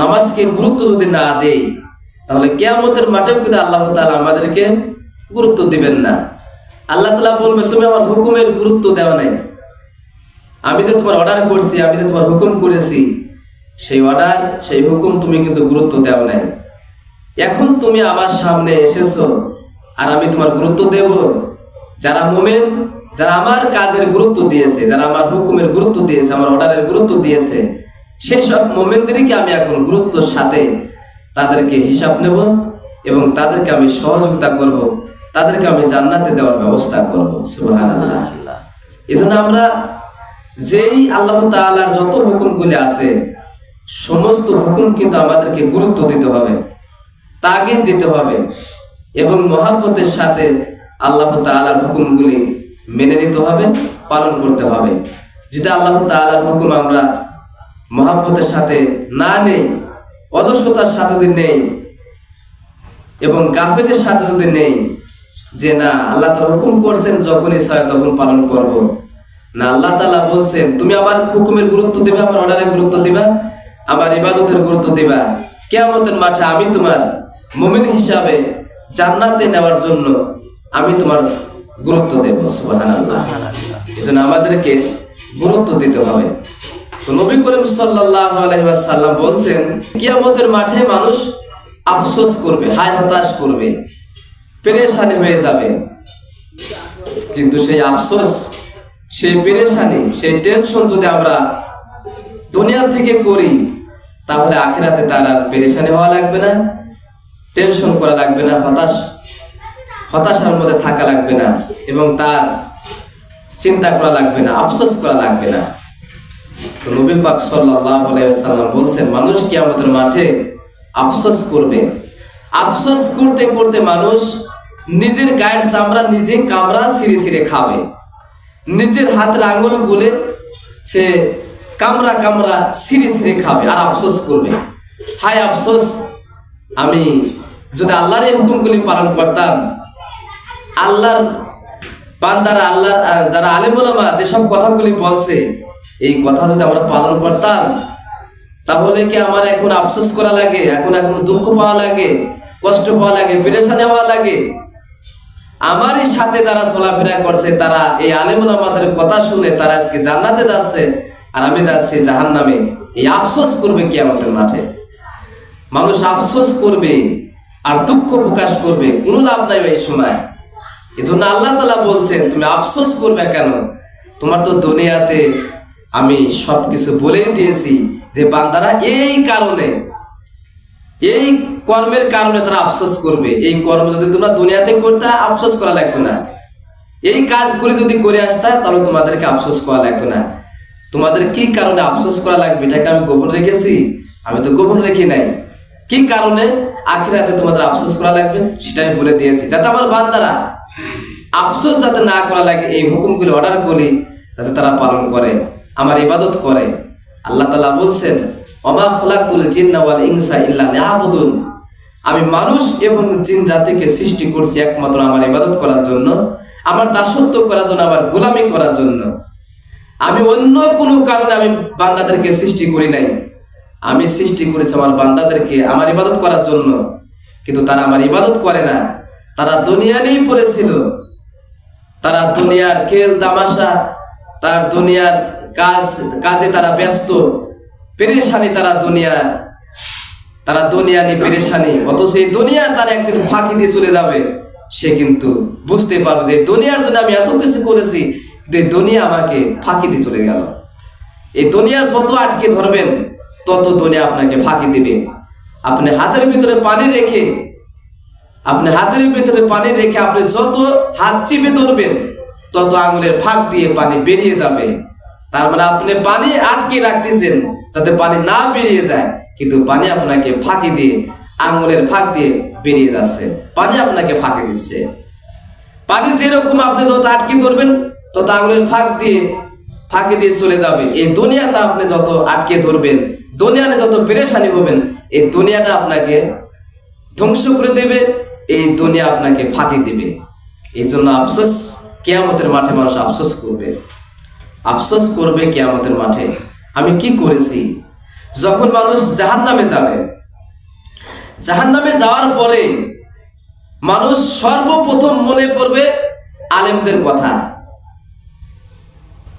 নামাজকে গুরুত্ব যদি না দেই, তাহলে কেয়ামতের মাঠেও কিন্তু আল্লাহ তাআলা আমাদেরকে গুরুত্ব দিবেন না। আল্লাহ তাআলা বলবে, তুমি আমার হুকুমের গুরুত্ব দেওয়া নাই। আমি যে তোমার অর্ডার করছি, আমি যে তোমার হুকুম করেছি, সেই অর্ডার সেই হুকুম তুমি কিন্তু গুরুত্ব দেও নাই। এখন তুমি আমার সামনে এসেছ, আর আমি তোমার গুরুত্ব দেব। যারা মোমেন, যারা আমার কাজের গুরুত্ব দিয়েছে, যারা আমার হুকুমের গুরুত্ব দিয়েছে, আমার অর্ডারের গুরুত্ব দিয়েছে সেই সব মোমেনদেরকে আমি এখন গুরুত্বর সাথে তাদেরকে হিসাব নেব এবং তাদেরকে আমি সহযোগিতা করব তাদেরকে আমি জান্নাতে দেওয়ার ব্যবস্থা করব। সুবহানাল্লাহ। এই জন্য আমরা যেই আল্লাহ তাআলার যত হুকুমগুলি আছে সমস্ত হুকুম কিন্তু আমাদেরকে গুরুত্ব দিতে হবে তাগিদ দিতে হবে এবং মহাব্বতের সাথে আল্লাহ তাআলার হুকুমগুলি মেনে নিতে হবে পালন করতে হবে। যদি আল্লাহ তাআলার হুকুম আমরা মহাব্বতের সাথে না নেই অলসতার সাথে যদি নেই এবং গাফেলের সাথে যদি নেই যে না আল্লাহ তাআলা হুকুম করছেন যখন ইচ্ছা তখন পালন করব। না আল্লাহ তাআলা বলছেন তুমি আমার হুকুমের গুরুত্ব দিবা আমার অর্ডারের গুরুত্ব দিবা আমার ইবাদতের গুরুত্ব দিবা। কিয়ামতের মাঠে আমি তোমার মুমিন হিসাবে জান্নাতে নেওয়ার জন্য আমি তোমার গুরুত্ব দেব এজন্য আমাদেরকে গুরুত্ব দিতে হবে। নবী করিম সাল্লাল্লাহু আলাইহি ওয়াসাল্লাম বলছেন, কিয়ামতের মাঠে মানুষ আফসোস করবে, হায় হতাশ করবে, পেরেশানি হয়ে যাবে। কিন্তু সেই আফসোস, সেই পেরেশানি, সেই টেনশন যদি আমরা দুনিয়া থেকে করি, তাহলে আখেরাতে তার আর পেরেশানি হওয়া লাগবে না, টেনশন করা লাগবে না, হতাশ, হতাশার মধ্যে থাকা লাগবে না, এবং তার চিন্তা করা লাগবে না, আফসোস করা লাগবে না। তো নবী পাক সাল্লাল্লাহু আলাইহি ওয়াসাল্লাম বলছেন মানুষ কি আমাদের মাঠে আফসোস করবে। আফসোস করতে করতে মানুষ নিজের গায়ের চামড়া নিজে কামড়া ছিঁড়ে ছিঁড়ে খাবে। নিজের হাতের আঙুল গুলে সে কামড়া কামড়া ছিঁড়ে ছিঁড়ে খাবে আর আফসোস করবে। হায় আফসোস আমি যদি আল্লাহর এই হুকুমগুলি পালন করতাম আল্লাহর বান্দারা আল্লাহর আহ, যারা আলিমুলামা যেসব কথাগুলি বলছে এই কথা যদি আমরা পালন করতাম, তাহলে কি আমার এখন আফসোস করা লাগে? এখন এখন দুঃখ পাওয়া লাগে, কষ্ট পাওয়া লাগে, পেরেশানি হওয়া লাগে। আমারই সাথে যারা চলাফেরা করছে, তারা এই আলিমুল আমাদের কথা শুনে তারা আজকে জান্নাতে যাচ্ছে, আর আমি যাচ্ছি জাহান নামে এই আফসোস করবে কি আমাদের মাঠে? মানুষ আফসোস করবে, আর দুঃখ প্রকাশ করবে, কোনো লাভ নাই এই সময়। এই জন্য আল্লাহ তালা বলছেন, তুমি আফসোস করবে কেন? তোমার তো দুনিয়াতে আমি সবকিছু বলেই দিয়েছি যে বান্দারা এই কারণে, এই কর্মের কারণে তারা আফসোস করবে। এই কর্ম যদি তোমরা দুনিয়াতে করতে আফসোস করা লাগতো না। এই কাজগুলি যদি করে আসতা, তাহলে তোমাদেরকে আফসোস করা লাগতো না। তোমাদের কি কারণে আফসোস করা লাগবে, এটাকে আমি গোপন রেখেছি? আমি তো গোপন রেখি নাই। কি কারণে আখিরাতে তোমাদের আফসোস করা লাগবে, সেটা আমি বলে দিয়েছি। যাতে আমার বান্দারা আফসোস যাতে না করা লাগে, এই হুকুমগুলি অর্ডার করি, যাতে তারা পালন করে। আমার ইবাদত করে। আল্লাহ তালা বলছেন অমা ফলাকুল জিন্না ওয়াল ইনসা ইল্লা লিয়াবুদুন। আমি মানুষ এবং জিন জাতিকে সৃষ্টি করছি একমাত্র আমার ইবাদত করার জন্য, আমার দাসত্ব করার জন্য, আমার গোলামি করার জন্য। আমি অন্য কোনো কারণে আমি বান্দাদেরকে সৃষ্টি করি নাই। আমি সৃষ্টি করেছি আমার বান্দাদেরকে আমার ইবাদত করার জন্য। কিন্তু তারা আমার ইবাদত করে না। তারা দুনিয়া নিয়েই পড়েছিল। তারা দুনিয়ার খেল তামাশা, তার দুনিয়ার কাজ, কাজে তারা ব্যস্ত, পেরেশানি তারা দুনিয়া তারা দুনিয়া নিয়ে পেরেশানি। অত সেই দুনিয়া তারা একদিন ফাঁকি দিয়ে চলে যাবে। সে কিন্তু বুঝতে পারবে যে দুনিয়ার জন্য আমি এত কিছু করেছি এই দুনিয়া আমাকে ফাঁকি দিয়ে চলে গেল। এই দুনিয়া যত আটকে ধরবেন, তত দুনিয়া আপনাকে ফাঁকি দিবে। আপনি হাতের ভিতরে পানি রেখে, আপনি হাতের ভিতরে পানি রেখে আপনি যত হাত চিপে ধরবেন, তত আঙুলের ফাঁক দিয়ে পানি বেরিয়ে যাবে। তার মানে আপনি পানি আটকে রাখতেছেন যাতে পানি না বেরিয়ে যায়। কিন্তু পানি আপনাকে ফাঁকি দিয়ে, আঙুলের ফাঁক দিয়ে বেরিয়ে যাচ্ছে। পানি আপনাকে ফাঁকি দিচ্ছে। পানি যেরকম আপনি যত আটকে ধরবেন, তত আঙুলের ফাঁক দিয়ে, ফাঁকি দিয়ে চলে যাবে। এই দুনিয়াটা আপনি যত আটকে ধরবেন, দুনিয়াতে যত পেরেশানি হবেন, এই দুনিয়াটা আপনাকে ধ্বংস করে দেবে, এই দুনিয়া আপনাকে ফাঁকি দেবে। এই জন্য আফসোস, কেয়ামতের মাঠে মানুষ আফসোস করবে। আফসোস করবে কেয়ামতের মাঠে। আমি কি করেছি? যখন মানুষ জাহান নামে যাবে জাহান নামে যাওয়ার পরে মানুষ সর্বপ্রথম মনে পড়বে আলেমদের কথা।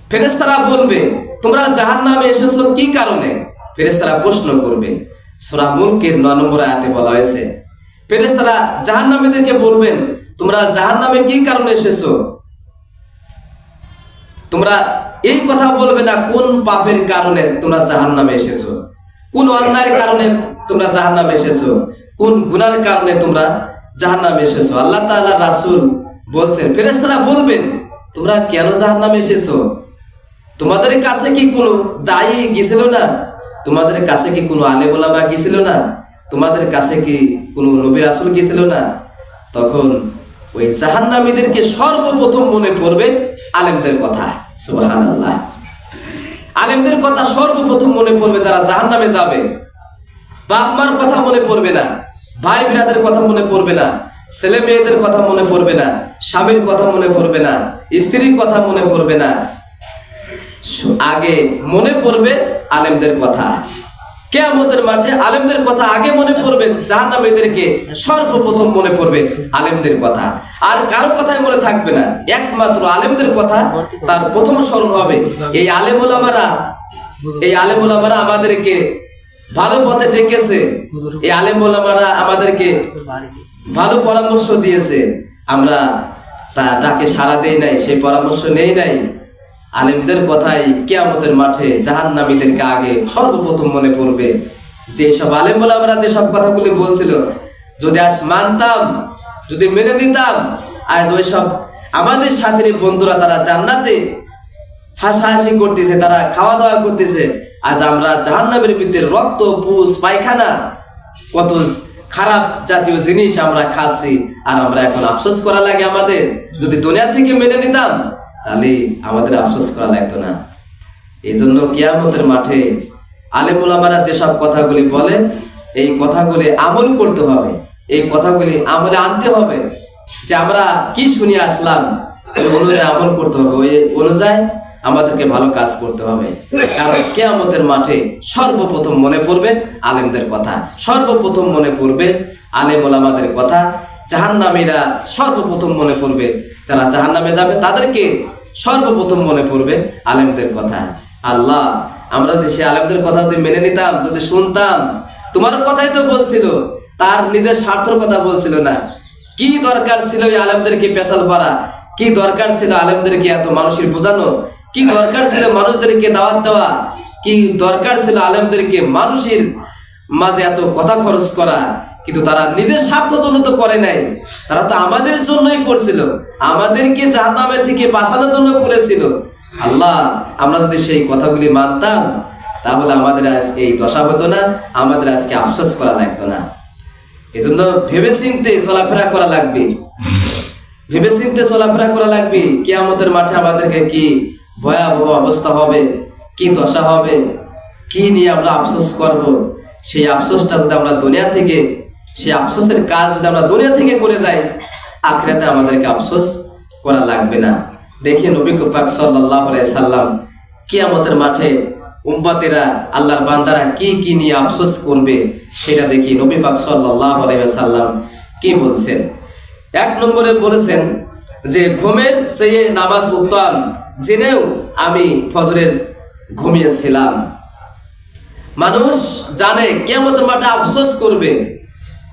ফেরেস্তারা বলবে, তোমরা জাহান নামে এসেছ কি কারণে? ফেরেস্তারা প্রশ্ন করবে, সোরা মুলকের ন নম্বর আয়াতে বলা হয়েছে। ফেরেস্তারা জাহান নামীদেরকে বলবেন, তোমরা জাহান নামে কি কারণে এসেছ? তোমরা এই কথা বলবে না, কোন পাপের কারণে তোমরা জাহান নামে এসেছ? কোন অন্যায়ের কারণে তোমরা জাহান নামে এসেছ? কোন গুনার কারণে তোমরা জাহান নামে এসেছ? আল্লাহ তাআলা রাসূল বলছেন, ফেরেশতারা বলবেন, তোমরা কেন জাহান নামে এসেছ? তোমাদের কাছে কি কোনো দায়ী গেছিল না? তোমাদের কাছে কি কোনো আলেম ওলামা গেছিল না? তোমাদের কাছে কি কোনো নবী রাসূল গেছিল না? তখন ওই জাহান্নামীদেরকে সর্বপ্রথম মনে পড়বে আলেমদের কথা। আলেমদের কথা সর্বপ্রথম মনে পড়বে যারা জাহান্নামে যাবে। বাপ মার কথা মনে পড়বে না ভাই বিরাদের কথা মনে পড়বে না ছেলে মেয়েদের কথা মনে পড়বে না, স্বামীর কথা মনে পড়বে না, স্ত্রীর কথা মনে পড়বে না। আগে মনে পড়বে আলেমদের কথা। কেয়ামতের মাঠে আলেমদের কথা আগে মনে পড়বে এদেরকে সর্বপ্রথম মনে পড়বে আলেমদের কথা। আর কারও কথাই মনে থাকবে না, একমাত্র আলেমদের কথা তার প্রথম স্মরণ হবে। এই আলেম ওলামারা এই আলেম ওলামারা আমাদেরকে ভালো পথে ডেকেছে। এই আলেম ওলামারা আমাদেরকে ভালো পরামর্শ দিয়েছে। আমরা তা তাকে সাড়া দেই নাই, সেই পরামর্শ নেই নাই। আলেমদের কথাই কেয়ামতের মাঠে জাহান্নামীদেরকে আগে সর্বপ্রথম মনে পড়বে। যে সব আলেম বলে আমরা যে সব কথাগুলি বলছিল, যদি আজ মানতাম, যদি মেনে নিতাম, আজ ওই সব আমাদের সাথের বন্ধুরা তারা জান্নাতে হাসাহাসি করতেছে, তারা খাওয়া দাওয়া করতেছে, আজ আমরা জাহান্নামের ভিতরে রক্ত, পুষ, পায়খানা, কত খারাপ জাতীয় জিনিস আমরা খাচ্ছি, আর আমরা এখন আফসোস করা লাগে আমাদের। যদি দুনিয়া থেকে মেনে নিতাম তাহলে আমাদের আফসোস করা লাগতো না। এই জন্য কিয়ামতের মাঠে আলেমুলামারা যেসব কথাগুলি বলে, এই কথাগুলি আমল করতে হবে, এই কথাগুলি আমলে আনতে হবে যে আমরা কি শুনে আসলাম, ওই অনুযায়ী আমল করতে হবে, ওই অনুযায়ী আমাদেরকে ভালো কাজ করতে হবে। কারণ কেয়ামতের মাঠে সর্বপ্রথম মনে পড়বে আলেমদের কথা, সর্বপ্রথম মনে পড়বে আলেম ওলামাদের কথা। জাহান্নামীরা সর্বপ্রথম মনে পড়বে, যারা জাহান্নামে যাবে তাদেরকে সর্বপ্রথম মনে পড়বে আলেমদের কথা। আল্লাহ, আমরা যদি সে আলেমদের কথা যদি মেনে নিতাম, যদি শুনতাম, তোমার কথাই তো বলছিল, তার নিজের স্বার্থের কথা বলছিল না। কি দরকার ছিল এই আলেমদেরকে পেশাল পারা কি দরকার ছিল আলেমদেরকে এত মানুষের বোঝানো? কি দরকার ছিল মানুষদেরকে দাওয়াত দেওয়া? কি দরকার ছিল আলেমদেরকে মানুষের মাঝে এত কথা খরচ করা? কিন্তু তারা নিজের স্বার্থ জন্য তো করে নাই। তারা তো আমাদের জন্যই করছিল। আমাদেরকে জাহান্নামের থেকে বাঁচানোর জন্য করেছিল। আল্লাহ, আমরা যদি সেই কথাগুলি মানতাম, তাহলে আমাদের আজ এই দশা হতো না আমাদের আজকে আফসোস করা লাগতো না। এজন্য ভেবে চিনতে চলাফেরা করা লাগবে। ভেবে চিনতে চলাফেরা করা লাগবে, কিয়ামতের মাঠে আমাদেরকে কি ভয়াবহ অবস্থা হবে, কি দশা হবে, কি নিয়ে আমরা আফসোস করব? সেই আফসোসটা যদি আমরা দুনিয়া থেকে সেই আফসোসের কাজ যদি আমরা দুনিয়া থেকে করে যাই, আখরাতে আমাদেরকে আফসোস করা লাগবে না। দেখি নবী কুফাক সাল্লাহ সাল্লাম কিয়ামতের মাঠে উম্মতেরা আল্লাহর বান্দারা কি কি নিয়ে আফসোস করবে, সেটা দেখি নবী পাক সাল্লাহ সাল্লাম কি বলছেন? এক নম্বরে বলেছেন যে, ঘুমের চেয়ে নামাজ উত্তম, জেনেও আমি ফজরের ঘুমিয়েছিলাম। মানুষ জানে কেমতের মাঠে আফসোস করবে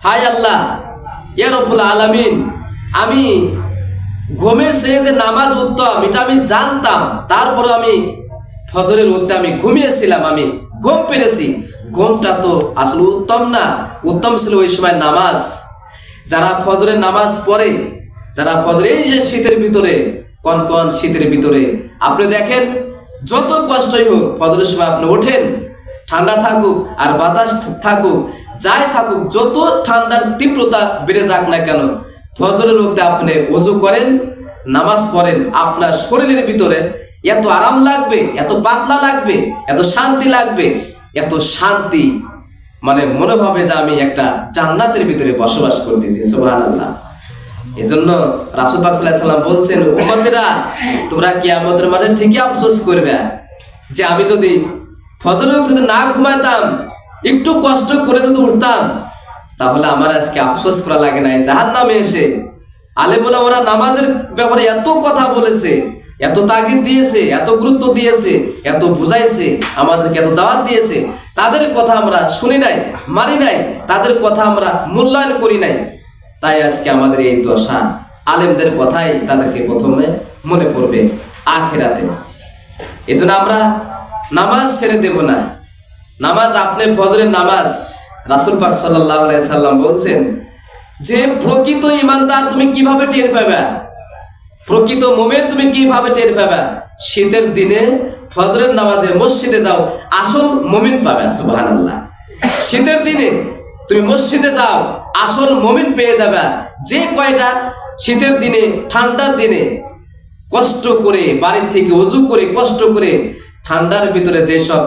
হাই আল্লাহ ইয়ারফুল আলামিন, আমি ঘুমের যে নামাজ উত্তম, এটা আমি জানতাম। তারপরে আমি ফজরের উত্তে আমি ঘুমিয়েছিলাম, আমি ঘুম পেরেছি। ঘুমটা তো আসলে উত্তম না, উত্তম ছিল ওই সময় নামাজ। যারা ফজরের নামাজ পড়ে, যারা ফজরে এই যে শীতের ভিতরে, কন কন শীতের ভিতরে, আপনি দেখেন, যত কষ্টই হোক, ফজরের সময় আপনি ওঠেন, ঠান্ডা থাকুক আর বাতাস থাকুক যাই থাকুক, যত ঠান্ডার তীব্রতা বেড়ে যাক না কেন, ফজরের মধ্যে আপনি অজু করেন, নামাজ পড়েন, আপনার শরীরের ভিতরে এত আরাম লাগবে, এত পাতলা লাগবে, এত শান্তি লাগবে, এত শান্তি। মানে মনে হবে যে আমি একটা জান্নাতের ভিতরে বসবাস করতেছি সুবহান আল্লাহ এই জন্য রাসুল পাক সাল্লাল্লাহু আলাইহি সাল্লাম বলছেন, উম্মতেরা, তোমরা কি আমাদের মাঠে ঠিকই আফসোস করবে যে আমি যদি ফজরের যদি না ঘুমাইতাম একটু কষ্ট করে যদি উঠতাম, তাহলে আমার আজকে আফসোস করা লাগে নাই জাহান নামে এসে। আলেমুলা ওরা নামাজের ব্যাপারে এত কথা বলেছে, এত তাগিদ দিয়েছে, এত গুরুত্ব দিয়েছে, এত বুঝাইছে, আমাদেরকে এত দাওয়াত দিয়েছে, তাদের কথা আমরা শুনি নাই, মানি নাই, তাদের কথা আমরা মূল্যায়ন করি নাই। তাই আজকে আমাদের এই দশা, আলেমদের কথাই তাদেরকে প্রথমে মনে পড়বে আখেরাতে। এই আমরা নামাজ ছেড়ে দেব না। নামাজ আপনি ফজরের নামাজ, রাসুল পাক সাল্লাহ সাল্লাম বলছেন, যে প্রকৃত ইমানদার তুমি কীভাবে টের পাবে? প্রকৃত মোমেন তুমি কীভাবে টের পাবে? শীতের দিনে ফজরের নামাজে মসজিদে দাও আসল মমিন পাবে সুবাহান আল্লাহ শীতের দিনে তুমি মসজিদে যাও, আসল মমিন পেয়ে যাবে। যে কয়টা? শীতের দিনে, ঠান্ডার দিনে। কষ্ট করে বাড়ির থেকে অজু করে, কষ্ট করে ঠান্ডার ভিতরে যেসব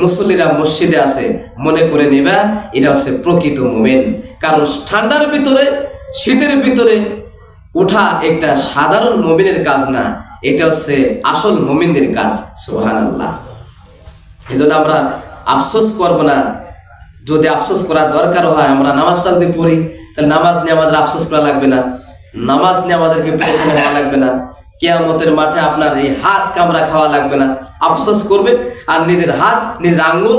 মুসল্লিরা মসজিদে আছে, মনে করে নেবা এটা হচ্ছে প্রকৃত মোমেন। কারণ ঠান্ডার ভিতরে, শীতের ভিতরে ওঠা একটা সাধারণ মমিনের কাজ না, এটা হচ্ছে আসল মমিনদের কাজ সোহান আল্লাহ এই জন্য আমরা আফসোস করব না। যদি আফসোস করার দরকার হয়, আমরা নামাজটা যদি পড়ি, তাহলে নামাজ নিয়ে আমাদের আফসোস করা লাগবে না। নামাজ নিয়ে আমাদেরকে পেরেশানি হওয়া লাগবে না। কেয়ামতের মাঠে আপনার এই হাত কামড়া খাওয়া লাগবে না। আফসোস করবে। আর নিজের হাত, নিজের আঙ্গুল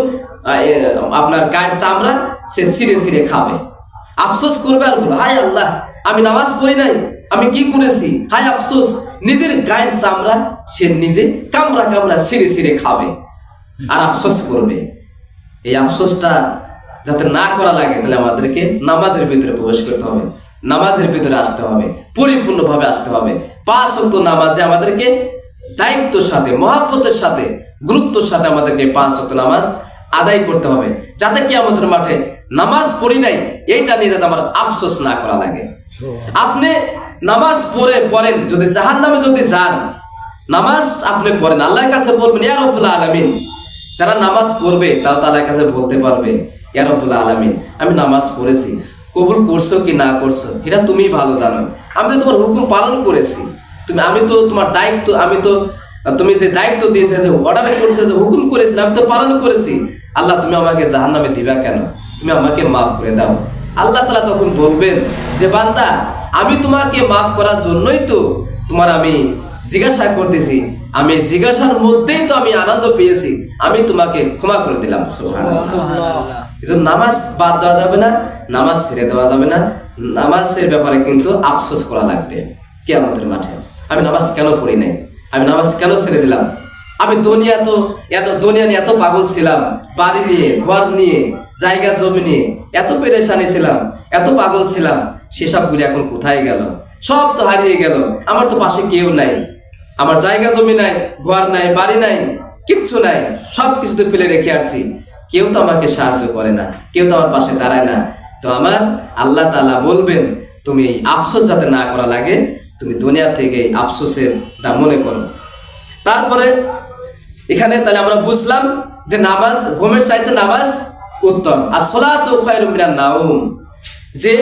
আপনার গায়ের চামড়া সে ছিঁড়ে ছিঁড়ে খাবে। আফসোস করবে আর বলবে আল্লাহ, আমি নামাজ পড়ি নাই, আমি কি করেছি? হায় আফসোস, নিজের গায়ের চামড়া সে নিজে কামড়া কামড়া ছিঁড়ে ছিঁড়ে খাবে। আর আফসোস করবে। এই আফসোসটা যাতে না করা লাগে, তাহলে আমাদেরকে নামাজের ভিতরে প্রবেশ করতে হবে। নামাজের ভিতরে আসতে হবে, পরিপূর্ণভাবে আসতে হবে। পাঁচ অক্ত নামাজে আমাদেরকে দায়িত্বর সাথে, মহাব্বতের সাথে, গুরুত্বর সাথে আমাদেরকে পাঁচ অক্ত নামাজ আদায় করতে হবে, যাতে কি আমাদের মাঠে নামাজ পড়ি নাই, এইটা নিয়ে যাতে আমার আফসোস না করা লাগে। আপনি নামাজ পড়ে পড়েন, যদি জাহান নামে যদি যান, নামাজ আপনি পড়েন, আল্লাহর কাছে বলবেন, ইয়া রব্বুল আলামিন। যারা নামাজ পড়বে তাও তাদের কাছে বলতে পারবে, ইয়া রব্বুল আলামিন। আমি নামাজ পড়েছি। কবুল করছ কি না করছ? এটা তুমি ভালো জানো। আমি তো তোমার হুকুম পালন করেছি। তুমি আমি তো তোমার দায়িত্ব আমি তো তুমি যে দায়িত্ব দিয়েছে, যে অর্ডার করেছে, যে হুকুম করেছি, আমি তো পালন করেছি। আল্লাহ, তুমি আমাকে জাহান্নামে দিবা কেন? তুমি আমাকে মাফ করে দাও। আল্লাহ তালা তখন বলবেন যে, বান্দা, আমি তোমাকে মাফ করার জন্যই তো তোমার আমি জিজ্ঞাসা করতেছি। আমি জিজ্ঞাসার মধ্যেই তো আমি আনন্দ পেয়েছি। আমি তোমাকে ক্ষমা করে দিলাম। সুবহানাল্লাহ। এজন্য নামাজ বাদ দেওয়া যাবে না, নামাজ ছেড়ে দেওয়া যাবে না। নামাজের ব্যাপারে কিন্তু আফসোস করা লাগবে কে আমাদের মাঠে। আমি নামাজ কেন পড়ি নাই? আমি নামাজ কেন ছেড়ে দিলাম? আমি দুনিয়া তো এত, দুনিয়া নিয়ে এত পাগল ছিলাম, বাড়ি নিয়ে, ঘর নিয়ে, জায়গা, জমি নিয়ে এত পেরেশানি ছিলাম, এত পাগল ছিলাম, সেসবগুলি এখন কোথায় গেল? সব তো হারিয়ে গেল, আমার তো পাশে কেউ নাই। আমার জায়গা, জমি নাই, ঘর নাই, বাড়ি নাই, কিচ্ছু নাই সব কিছু তো ফেলে রেখে আসছি। কেউ তো আমাকে সাহায্য করে না, কেউ তো আমার পাশে দাঁড়ায় না। তো আমার আল্লাহ তাআলা বলবেন, তুমি আফসোস যাতে না করা লাগে, তুমি দুনিয়া থেকে আফসোসের তা মনে করো। তারপরে এখানে তাহলে আমরা বুঝলাম যে নামাজ, ঘুমের চাইতে নামাজ উত্তম। আর সোলাত খায়রুম মিনান নাউম যে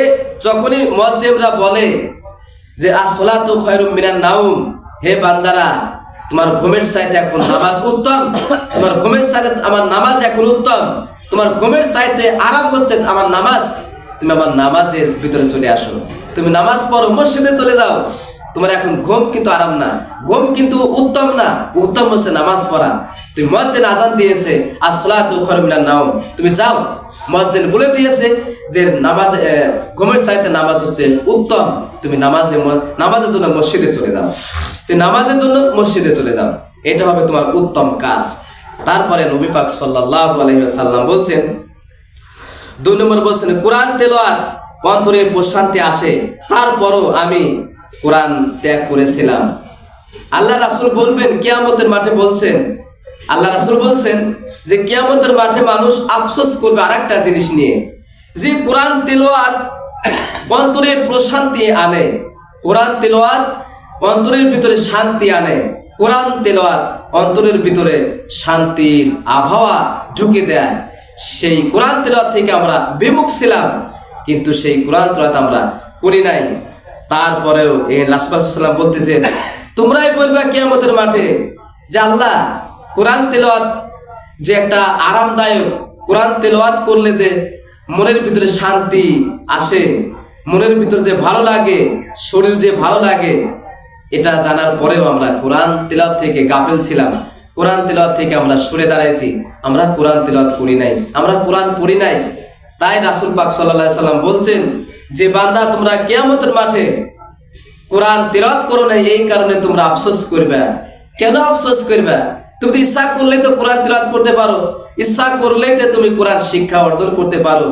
যখনই মজ্জেমরা বলে যে, আর সোলাত খায়রুম মিনান নাউম হে বান্দারা তোমার ঘুমের চাইতে এখন নামাজ উত্তম, তোমার ঘুমের চাইতে আমার নামাজ এখন উত্তম, তোমার ঘুমের চাইতে আরাম হচ্ছে আমার নামাজ। তুমি আমার নামাজের ভিতরে চলে আসো। তুমি নামাজ পড়ো, মসজিদে চলে যাও। তোমার এখন ঘুম কিন্তু আরাম না, ঘুম কিন্তু উত্তম না। উত্তম হচ্ছে নামাজ পড়া। তুমি মজ্জেন আজান দিয়েছে, আর সোলাত খরমিনার নাও তুমি যাও মজ্জেন বলে দিয়েছে যে নামাজ ঘুমের চাইতে নামাজ হচ্ছে উত্তম। তুমি নামাজে নামাজের জন্য মসজিদে চলে যাও। তুমি নামাজের জন্য মসজিদে চলে যাও। এটা হবে তোমার উত্তম কাজ। তারপরে নবী পাক সাল্লাল্লাহু আলাইহি ওয়াসাল্লাম বলছেন, দুই নম্বর বলছেন, কোরআন তেলোয়াত অন্তরে প্রশান্তি আসে। তারপরও আমি কোরআন ত্যাগ করেছিলাম। আল্লাহ রাসূল বলবেন, কিয়ামতের মাঠে বলছেন, আল্লাহ রাসূল বলছেন যে কিয়ামতের মাঠে মানুষ আফসোস করবে আরেকটা জিনিস নিয়ে। যে কোরআন তেলোয়াত অন্তরে প্রশান্তি আনে, কোরআন তেলোয়াত অন্তরের ভিতরে শান্তি আনে, কোরআন তেলোয়াত অন্তরের ভিতরে শান্তির আবহাওয়া ঢুকে দেয়। সেই কোরআন তেলাওয়াত থেকে আমরা বিমুখ ছিলাম, কিন্তু সেই কোরআন তেলাওয়াত আমরা করি নাই। তারপরেও এই লাসপাসাল্লাম বলতেছেন, তোমরাই বলবে কিয়ামতের মাঠে যে আল্লাহ কোরআন তেলাওয়াত যে একটা আরামদায়ক কোরআন তেলাওয়াত করলে যে মনের ভিতরে শান্তি আসে, মনের ভিতরে যে ভালো লাগে, শরীর যে ভালো লাগে, এটা জানার পরেও আমরা কোরআন তেলাওয়াত থেকে গাফেল ছিলাম। কোরআন তেলাওয়াত থেকে আমরা সরে দাঁড়াইছি। আমরা কোরআন তেলাওয়াত করি নাই। আমরা কোরআন পড়ি নাই। তাই রাসুল পাক সাল্লাহ সাল্লাম বলছেন, যে বান্দা তোমরা কেয়ামতের মাঠে কোরআন তেলাওয়াত করো না এই কারণে তোমরা আফসোস করবে। কেন আফসোস করবে? তুমি তো ইচ্ছা করলেই তো কোরআন তেলাওয়াত করতে পারো। ইচ্ছা করলেই তো তুমি কোরআন শিক্ষা অর্জন করতে পারো।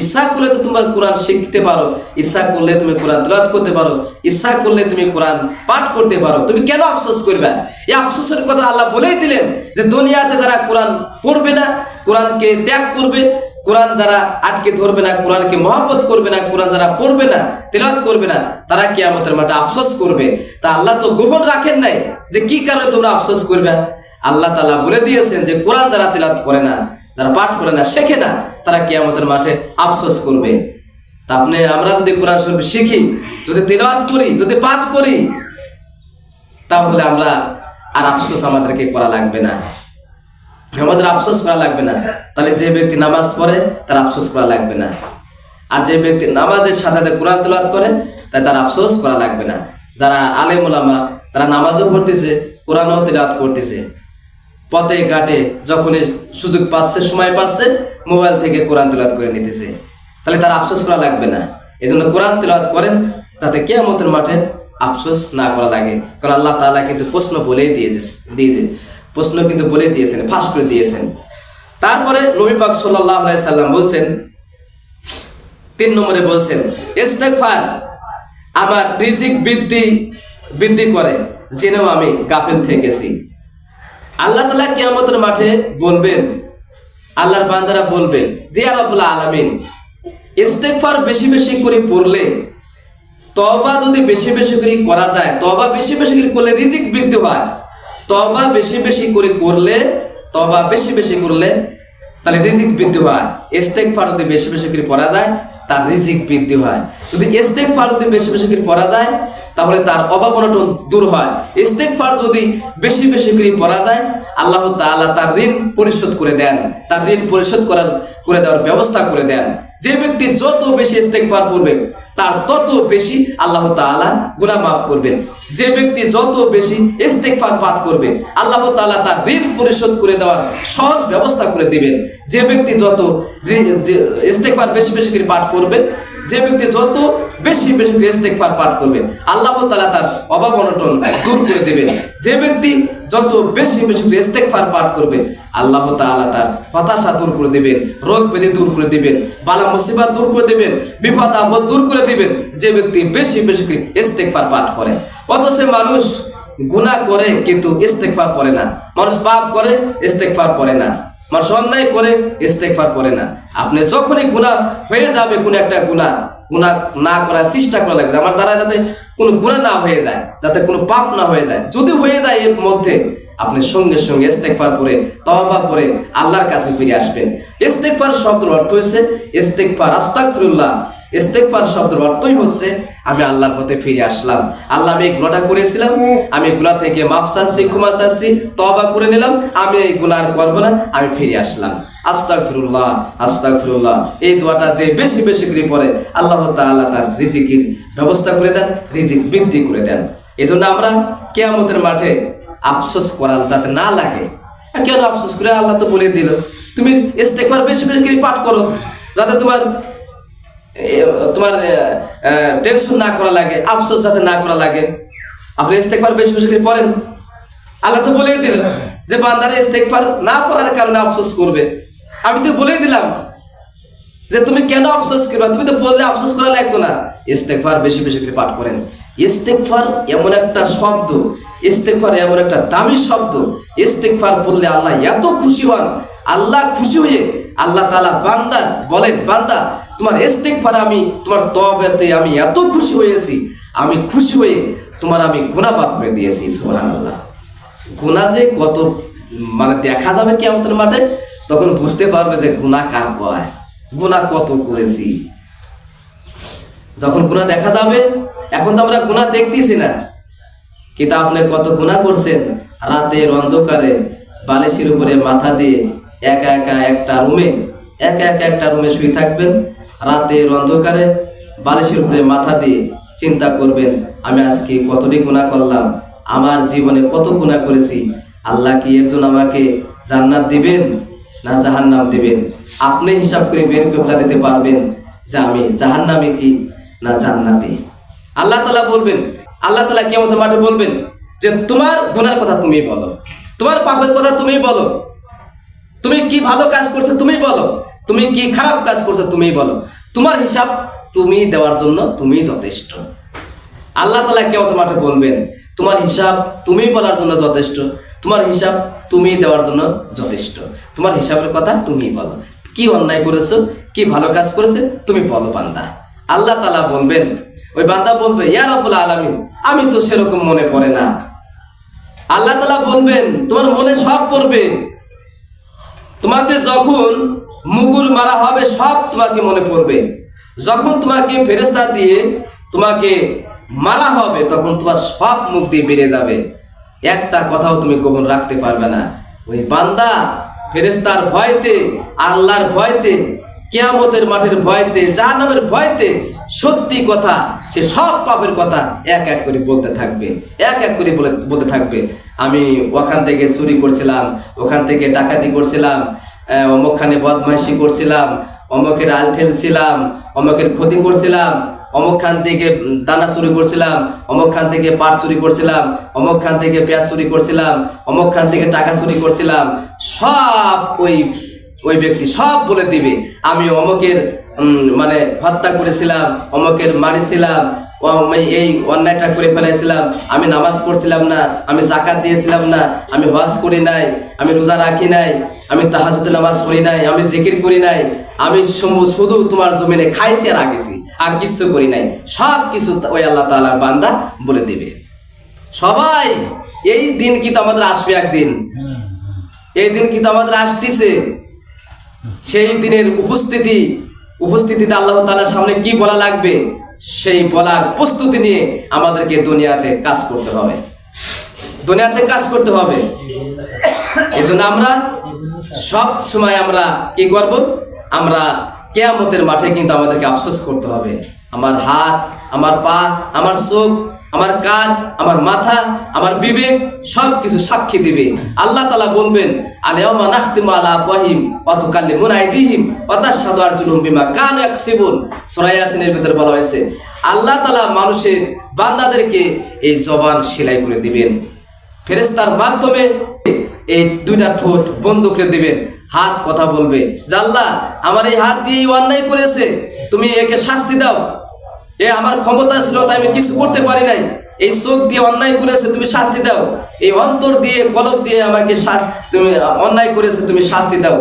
ইচ্ছা করলে তো তোমার কোরআন শিখতে পারো। ইচ্ছা করলে তুমি কোরআন তেলাওয়াত করতে পারো। ইচ্ছা করলে তুমি কোরআন পাঠ করতে পারো। তুমি কেন আফসোস করবে? এই আফসোসের কথা আল্লাহ বলেই দিলেন যে দুনিয়াতে যারা কোরআন পড়বে না, কোরআনকে ত্যাগ করবে, কোরআন যারা আটকে ধরবে না, কোরআনকে মহব্বত করবে না, কোরআন যারা পড়বে না, তেলাওয়াত করবে না, তারা কি আমাদের মাঠে আফসোস করবে। তা আল্লাহ তো গোপন রাখেন নাই যে কি কারণে তোমরা আফসোস করবে? আল্লাহ তালা বলে দিয়েছেন যে কোরআন যারা তেলাওয়াত করে না যারা পাঠ করে না, শেখে না, তারা কি আমাদের মাঠে আফসোস করবে। তা আপনি, আমরা যদি কোরআন শরীফ শিখি, যদি তেলাওয়াত করি, যদি পাঠ করি, তাহলে আমরা আর আফসোস আমাদেরকে করা লাগবে না। আমাদের আফসোস করা লাগবে না। তাহলে যে ব্যক্তি নামাজ পড়ে, তার আফসোস করা লাগবে না। আর যে ব্যক্তি নামাজের সাথে সাথে কোরআন তেলাওয়াত করে, তাই তার আফসোস করা লাগবে না। যারা আলেম ওলামা তারা নামাজও পড়তেছে, কোরআনও তেলাওয়াত করতেছে। পথে ঘাটে যখনই সুযোগ পাচ্ছে, সময় পাচ্ছে, মোবাইল থেকে কোরআন তেলাওয়াত করে নিতেছে। তাহলে তার আফসোস করা লাগবে না। এই জন্য কোরআন তেলাওয়াত করেন যাতে কেয়ামতের মাঠে আফসোস না করা লাগে। কারণ আল্লাহ তালা কিন্তু প্রশ্ন বলেই দিয়ে দিয়ে প্রশ্ন কিন্তু বলে দিয়েছেন, ফাঁস করে দিয়েছেন। তারপরে নবী পাক আলাইহি সাল্লাম বলছেন, তিন নম্বরে বলছেন, ইস্তেগফার আমার রিজিক বৃদ্ধি বৃদ্ধি করে, জেনেও আমি গাফিল থেকেছি। আল্লাহ তালা কিয়ামতের মাঠে বলবেন, আল্লাহর বান্দারা বলবেন যে আল্লাহ আলামিন, ইস্তেগফার বেশি বেশি করে পড়লে তবা যদি বেশি বেশি করে করা যায় তবা বেশি বেশি করে করলে রিজিক বৃদ্ধি হয়। তবা বেশি বেশি করে করলে তবা বেশি বেশি করলে তাহলে রিজিক বৃদ্ধি হয়। ইস্তেগফার যদি বেশি বেশি করে পড়া যায় তার রিজিক বৃদ্ধি হয়। যদি ইস্তেগফার যদি বেশি বেশি করে পড়া যায়, তাহলে তার অভাব অনটন দূর হয়। ইস্তেগফার যদি বেশি বেশি করে পড়া যায়, আল্লাহ তাআলা তার ঋণ পরিশোধ করে দেন। তার ঋণ পরিশোধ করার, করে দেওয়ার ব্যবস্থা করে দেন। যে ব্যক্তি যত বেশি ইস্তেগফার পড়বে তার তত বেশি আল্লাহ তালা গুণা মাফ করবেন। যে ব্যক্তি যত বেশি ইস্তেকফার পাঠ করবে, আল্লাহ তালা তার ঋণ পরিশোধ করে দেওয়ার সহজ ব্যবস্থা করে দিবেন। যে ব্যক্তি যত ইস্তেকফার বেশি বেশি করে পাঠ করবে যে ব্যক্তি যত বেশি বেশি করে ইস্তেগফার পাঠ করবে, আল্লাহ তাআলা তার অভাব অনটন দূর করে দিবেন যে ব্যক্তি যত বেশি বেশি করে ইস্তেগফার পাঠ করবে, আল্লাহ তাআলা তার হতাশা দূর করে দিবেন, রোগ ব্যাধি দূর করে দিবেন, বালা মুসিবত দূর করে দিবেন, বিপদ আপদ দূর করে দিবেন, যে ব্যক্তি বেশি বেশি করে ইস্তেগফার পাঠ করে। অথচ মানুষ গুনাহ করে কিন্তু ইস্তেগফার পড়ে না। মানুষ পাপ করে ইস্তেগফার পড়ে না। মানুষ অন্যায় করে ইস্তেকফার করে না। আপনি যখনই গুণা হয়ে যাবে, কোন একটা গুণা গুণা না করার চেষ্টা করা লাগবে। আমার দ্বারা যাতে কোনো গুণা না হয়ে যায়, যাতে কোনো পাপ না হয়ে যায়। যদি হয়ে যায় এর মধ্যে, আপনি সঙ্গে সঙ্গে পার করে তহবা করে আল্লাহর কাছে ফিরে আসবেন। ইস্তেকফার শব্দের অর্থ হচ্ছে ইস্তেগফার আস্তাগফিরুল্লাহ। ইস্তেগফার শব্দের অর্থই হচ্ছে, আমি আল্লাহর পথে ফিরে আসলাম। আল্লাহ, আমি গুণাটা করেছিলাম, আমি গুণা থেকে মাফ চাচ্ছি, ক্ষমা চাচ্ছি তবা করে নিলাম, আমি এই গুণা আর করব না, আমি ফিরে আসলাম। আস্তাগফিরুল্লাহ আস্তাগফিরুল্লাহ। এই দোয়াটা যে বেশি বেশি করে পড়ে, আল্লাহ তাআলা তার রিজিকের ব্যবস্থা করে দেন, রিজিক বৃদ্ধি করে দেন। এই জন্য আমরা কেয়ামতের মাঠে আফসোস করার যাতে না লাগে। কেন আফসোস করে? আল্লাহ তো বলে দিল, তুমি ইস্তেগফার বেশি বেশি করে পাঠ করো, যাতে তোমার তোমার টেনশন না করা লাগে, আফসোস যাতে না করা লাগে। আপনি ইস্তেকবার বেশি বেশি করে পড়েন। আল্লাহ তো বলেই দিল যে বান্দারে ইস্তেকবার না পড়ার কারণে আফসোস করবে। আমি তো বলেই দিলাম যে তুমি কেন আফসোস করবে? তুমি তো বললে আফসোস করা লাগতো না। ইস্তেকবার বেশি বেশি করে পাঠ করেন। ইস্তেকফার এমন একটা শব্দ ইস্তেকফার এমন একটা দামি শব্দ ইস্তেকফার বললে আল্লাহ এত খুশি হন। আল্লাহ খুশি হয়ে আল্লাহ তাআলা বান্দা বলেন, বান্দা তোমার ইস্তেকফার আমি, তোমার তবেতে আমি এত খুশি হয়েছি। আমি খুশি হয়ে তোমার আমি মাফ করে দিয়েছি, সুবহানাল্লাহ। গুনাহ যে কত মানে দেখা যাবে কি আমাদের মাঠে, তখন বুঝতে পারবে যে গুনাহ কার কয়। গুনাহ কত করেছি। যখন গুনাহ দেখা যাবে, এখন তো আমরা গুনাহ দেখতেছি না। কিন্তু আপনি কত গুনাহ করছেন, রাতের অন্ধকারে, বালিশের উপরে মাথা দিয়ে একা একা একটা রুমে, একা একা একটা রুমে শুয়ে থাকবেন। রাতের অন্ধকারে বালিশের উপরে মাথা দিয়ে চিন্তা করবেন, আমি আজকে কতটি গুণা করলাম, আমার জীবনে কত গুণা করেছি, আল্লাহ কি এর জন্য আমাকে জান্নাত দিবেন না জাহান্নাম দিবেন? আপনি হিসাব করে বের করে ফেলা দিতে পারবেন যে আমি জাহান্নামে কি না জান্নাতে। আল্লাহ তালা বলবেন, আল্লাহ তালা কেমন মাঠে বলবেন যে তোমার গুনার কথা তুমি বলো, তোমার পাপের কথা তুমি বলো, তুমি কি ভালো কাজ করছ তুমি বলো। তুমি কি খারাপ কাজ করছ তুমি বলো। তোমার হিসাব তুমি দেওয়ার জন্য তুমি যথেষ্ট। আল্লাহ তালা কেমন মাঠে বলবেন? তোমার হিসাব তুমি বলার জন্য যথেষ্ট। তোমার হিসাব তুমি দেওয়ার জন্য যথেষ্ট। তোমার হিসাবের কথা তুমি বলো। কি অন্যায় করেছ, কি ভালো কাজ করেছে, তুমি বলো বান্দা। আল্লাহ তালা বলবেন, ওই বান্দা বলবে, ইয়া রব্বুল আলামিন, আমি তো সেরকম মনে পড়ে না। আল্লাহ তালা বলবেন, তোমার মনে সব পড়বে। তোমাকে যখন মুগুর মারা হবে, সব তোমাকে মনে পড়বে। যখন তোমাকে ফেরেস্তা দিয়ে তোমাকে মারা হবে, তখন তোমার সব মুখ দিয়ে বেরিয়ে যাবে। একটা কথাও তুমি গোপন রাখতে পারবে না। ওই বান্দা ফেরেস্তার ভয়তে, আল্লাহর ভয়তে, কেয়ামতের মাঠের ভয়তে, জাহান্নামের ভয়তে সত্যি কথা, সে সব পাপের কথা এক এক করে বলতে থাকবে। এক এক করে বলে, বলতে থাকবে। আমি ওখান থেকে চুরি করছিলাম, ওখান থেকে ডাকাতি করছিলাম অমুকখানে বদমাইশি করছিলাম, অমুকের আল ঠেলছিলাম, অমুকের ক্ষতি করছিলাম অমুক খান থেকে দানা চুরি করছিলাম অমুক খান থেকে পাট চুরি করছিলাম অমুক খান থেকে পেঁয়াজ চুরি করছিলাম অমুক খান থেকে টাকা চুরি করছিলাম, সব ওই ওই ব্যক্তি সব বলে দিবে। আমি অমুকের মানে হত্যা করেছিলাম, অমুকের মারিছিলাম এই অন্যায়টা করে ফেলাইছিলাম, আমি নামাজ পড়ছিলাম না, আমি জাকাত দিয়েছিলাম না, আমি হজ করি নাই, আমি রোজা রাখি নাই আমি তাহাজুদে নামাজ পড়ি নাই, আমি জিকির করি নাই, আমি শুধু তোমার জমিনে খাইছি আর আগেছি, আর কিচ্ছু করি নাই। সব কিছু ওই আল্লাহ তাআলার বান্দা বলে দিবে। সবাই, এই দিন কিন্তু আমাদের আসবে একদিন? এই দিন কিন্তু আমাদের আসতেছে? সেই দিনের উপস্থিতি, উপস্থিতিতে আল্লাহ তাআলার সামনে কি বলা লাগবে? সেই বলার প্রস্তুতি নিয়ে আমাদেরকে দুনিয়াতে কাজ করতে হবে। দুনিয়াতে কাজ করতে হবে। এজন্য আমরা সব সময় আমরা কি করব? আমরা কেয়ামতের মাঠে কিন্তু আমাদেরকে আফসোস করতে হবে। আমার হাত, আমার পা, আমার চোখ, আমার কাজ আমার মাথা, আমার বিবেক সব কিছু সাক্ষী দিবে। আল্লাহ তালা বলবেন আলিয়ামা নাখতিমু আলা আফওয়াহিম ওয়া তুকাল্লিমুনা আইদিহিম ওয়া তাশহাদু আরজুলুহুম বিমা কানু ইয়াকসিবুন। সূরা ইয়াসিনের ভিতরে বলা হয়েছে, আল্লাহ তালা মানুষের বান্দাদেরকে এই জবান সেলাই করে দিবেন। ফেরেস্তার মাধ্যমে এই দুইটা ঠোঁট বন্ধ করে দিবেন, হাত কথা বলবে। জাল্লা, আমার এই হাত দিয়ে অন্যায় করেছে, তুমি একে শাস্তি দাও। এ আমার ক্ষমতা ছিল, তাই আমি কিছু করতে পারি নাই। এই চোখ দিয়ে অন্যায় করেছে, তুমি শাস্তি দাও। এই অন্তর দিয়ে, কলব দিয়ে আমাকে তুমি অন্যায় করেছে, তুমি শাস্তি দাও।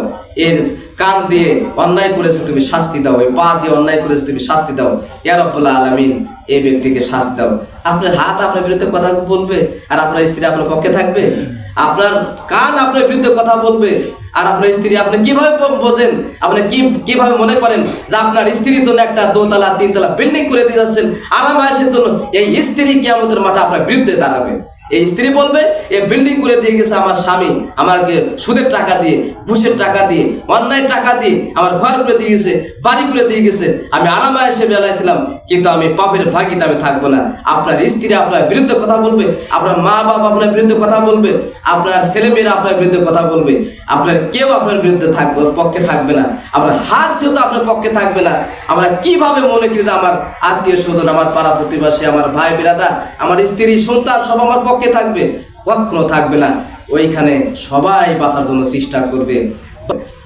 এর কান দিয়ে অন্যায় করেছে তুমি, শাস্তি দাও। পা দিয়ে অন্যায় করেছে তুমি, শাস্তি দাও। ইয়ারব্বুল্লাহ আলামিন, এই ব্যক্তিকে শাস্তি দাও। আপনার হাত আপনার বিরুদ্ধে কথা বলবে আর আপনার স্ত্রী আপনার পক্ষে থাকবে। আপনার কান আপনার বিরুদ্ধে কথা বলবে আর আপনার স্ত্রী আপনি কীভাবে বোঝেন? আপনি কি, কীভাবে মনে করেন যে আপনার স্ত্রীর জন্য একটা দোতলা, তিনতলা বিল্ডিং করে দিয়ে যাচ্ছেন? আরাম আয়েসের জন্য এই স্ত্রী কি আমাদের মাঠে আপনার বিরুদ্ধে দাঁড়াবে। এই স্ত্রী বলবে, এ বিল্ডিং করে দিয়ে গেছে আমার স্বামী। আমাকে সুদের টাকা দিয়ে, ঘুষের টাকা দিয়ে, অন্যায় টাকা দিয়ে আমার ঘর করে দিয়ে গেছে, বাড়ি করে দিয়ে গেছে। আমি আরাম এসে বেলাইছিলাম কিন্তু আমি পাপের ভাগিতে আমি থাকব না। আপনার স্ত্রী আপনার বিরুদ্ধে কথা বলবে, আপনার মা বাবা আপনার বিরুদ্ধে কথা বলবে, আপনার ছেলেমেয়েরা আপনার বিরুদ্ধে কথা বলবে। আপনার কেউ আপনার বিরুদ্ধে থাকবে, পক্ষে থাকবে না। আপনার হাত যেহেতু আপনার পক্ষে থাকবে না, আমরা কীভাবে মনে করি আমার আত্মীয় স্বজন, আমার পাড়া প্রতিবাসী আমার ভাই বিরাদা আমার স্ত্রী, সন্তান সব আমার পক্ষে থাকবে? কখনো থাকবে না। ওইখানে সবাই বাঁচার জন্য চেষ্টা করবে।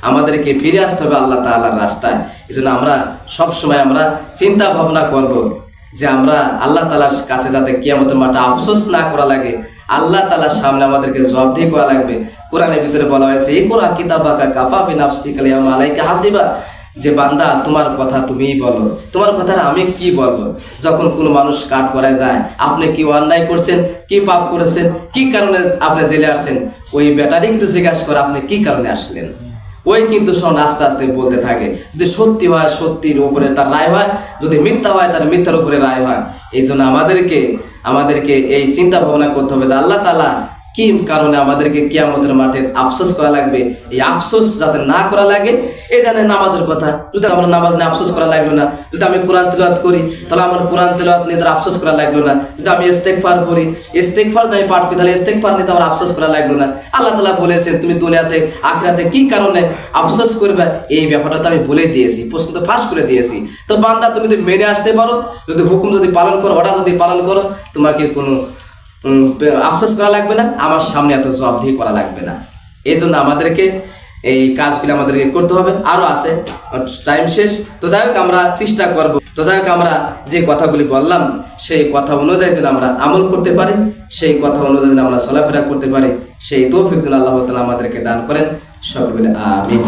আমাদেরকে ফিরে আসতে হবে আল্লাহ তাআলার রাস্তায়। এই জন্য আমরা সবসময় আমরা চিন্তা ভাবনা করব যে আমরা আল্লাহ তালার কাছে যাতে কিয়ামতের মাঠে আফসোস না করা লাগে, আল্লাহ তালার সামনে আমাদেরকে জবাবদিহি করা লাগবে। কোরআনের ভিতরে বলা হয়েছে এই কোরআন কিতাবাকা কাফা ইয়াউমা আলাইকা হাসিবা। যে বান্দা, তোমার কথা তুমিই বলো। তোমার কথা আমি কি বলব? যখন কোনো মানুষ কাঠ করে যায়, আপনি কি অন্যায় করছেন? কি পাপ করেছেন? কি কারণে আপনি জেলে আসছেন? ওই ব্যাটারি কিন্তু জিজ্ঞাসা করে আপনি কি কারণে আসলেন? ওই কিন্তু শোন আস্তে আস্তে বলতে থাকে, যদি সত্যি হয়, সত্যির উপরে তার রায় হয়, যদি মিথ্যা হয়, তার মিথ্যার উপরে রায় হয়। এই জন্য আমাদেরকে আমাদেরকে এই চিন্তা ভাবনা করতে হবে যে আল্লাহ তালা কি কারণে আমাদেরকে কিয়ামতের মাঠে আফসোস করা লাগবে? এই আফসোস যাতে না করা লাগে এই জানে নামাজের কথা। যদি আমরা নামাজ নিয়ে আফসোস করা লাগল না, যদি আমি কোরআন তেলাওয়াত করি, তাহলে আমার কোরআন তেলাওয়াত নিয়ে তার আফসোস করা লাগল না। যদি আমি ইস্তেকফার করি ইস্তেকফার যদি আমি পাঠ করি, তাহলে ইস্তেকফার নিয়ে আমার আফসোস করা লাগল না। আল্লাহ তালা বলেছেন, তুমি দুনিয়াতে, আখরাতে কি কারণে আফসোস করবে? এই ব্যাপারটা তো আমি বলে দিয়েছি, প্রশ্ন তো ফাঁস করে দিয়েছি। তো বান্দা, তুমি যদি মেনে আসতে পারো, যদি হুকুম যদি পালন করো, অর্ডার যদি পালন করো, তোমাকে কোনো আফসোস করা লাগবে না, আমার সামনে এত জবাবদিহি করা লাগবে না। এই জন্য আমাদেরকে এই কাজগুলো আমাদেরকে করতে হবে। আরও আছে টাইম শেষ। তো যাই হোক, আমরা চেষ্টা করব। তো যাই হোক, আমরা যে কথাগুলি বললাম, সেই কথা অনুযায়ী যদি আমরা আমল করতে পারি, সেই কথা অনুযায়ী যদি আমরা চলাফেরা করতে পারি, সেই তৌফিক যেন আল্লাহ তালা আমাদেরকে দান করেন। সকলে আমিন।